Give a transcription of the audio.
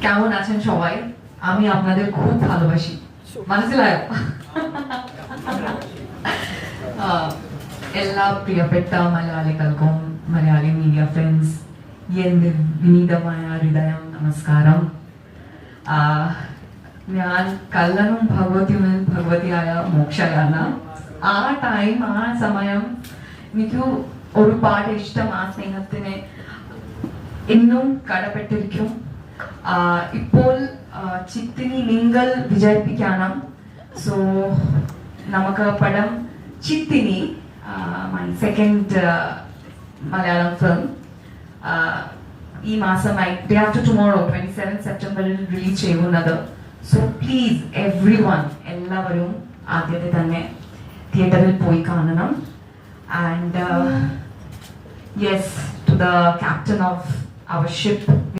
কেমন আছেন সবাই আমি আপনাদের খুব ভালোবাসি മനസ്സിലായോ ആ, എല്ലാ പ്രിയപ്പെട്ട മലയാളികൾക്കും മലയാളി മീഡിയ ഫ്രണ്ട്സ് എന്റെ വിനീതമായ ഹൃദയം നമസ്കാരം ആ, ഞാൻ കല്ലനും ഭഗവതിയും ഭഗവതിയായ മോക്ഷയാണ് ആ ടൈം ആ സമയം എനിക്ക് ഒരുപാട് ഇഷ്ടം ആ സ്നേഹത്തിന് ഇന്നും കടപ്പെട്ടിരിക്കും ആ, ഇപ്പോൾ ചിത്തിനി നിങ്ങൾ വിചാരിപ്പിക്കണം. സോ നമുക്ക് പടം Chithini my second Malayalam film ഈ മാസമായി day after tomorrow twenty seven സെപ്റ്റംബറിൽ റിലീസ് ചെയ്യുന്നത്. സോ പ്ലീസ് എവ്രി വൺ എല്ലാവരും ആദ്യത്തെ തന്നെ തിയേറ്ററിൽ പോയി കാണണം. And yes to the captain of our ship